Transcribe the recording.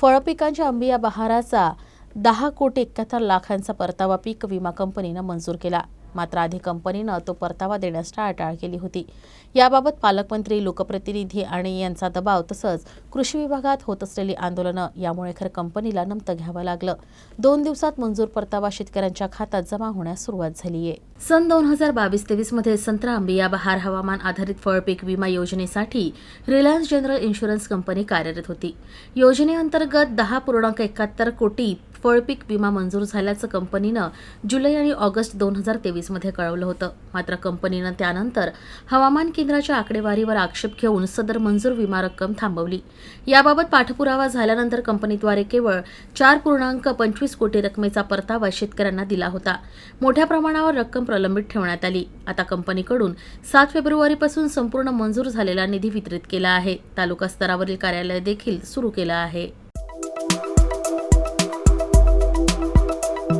फळपिकांच्या आंबिया बहाराचा दहा कोटी एकाहत्तर लाखांचा परतावा पीक विमा कंपनीनं मंजूर केला. मात्र आधी कंपनीनं तो परतावा देण्यास टाळाटाळ केली होती. याबाबत पालकमंत्री लोकप्रतिनिधी आणि यांचा दबाव तसंच कृषी विभागात होत असलेली आंदोलनं यामुळे खरं कंपनीला नमतं घ्यावं लागलं. दोन दिवसात मंजूर परतावा शेतकऱ्यांच्या खात्यात जमा होण्यास सुरुवात झाली आहे सन दोन हजार बावीस तेवीसमध्ये संत्रा आंबिया बहार हवामान आधारित फळपीक विमा योजनेसाठी रिलायन्स जनरल इन्शुरन्स कंपनी कार्यरत होती. योजनेअंतर्गत दहा पूर्णांक एकाहत्तर कोटी फळपीक विमा मंजूर झाल्याचं कंपनीनं जुलै आणि ऑगस्ट दोन हजार तेवीसमध्ये कळवलं होतं. मात्र कंपनीनं त्यानंतर हवामान केंद्राच्या आकडेवारीवर आक्षेप घेऊन सदर मंजूर विमा रक्कम थांबवली. याबाबत पाठपुरावा झाल्यानंतर कंपनीद्वारे केवळ चार पूर्णांक पंचवीस कोटी रकमेचा परतावा शेतकऱ्यांना दिला होता. मोठ्या प्रमाणावर रक्कम प्रलंबित ठेवण्यात आली. आता कंपनीकडून सात फेब्रुवारीपासून संपूर्ण मंजूर झालेला निधी वितरित केला आहे. तालुका स्तरावरील कार्यालय देखील सुरू केलं आहे.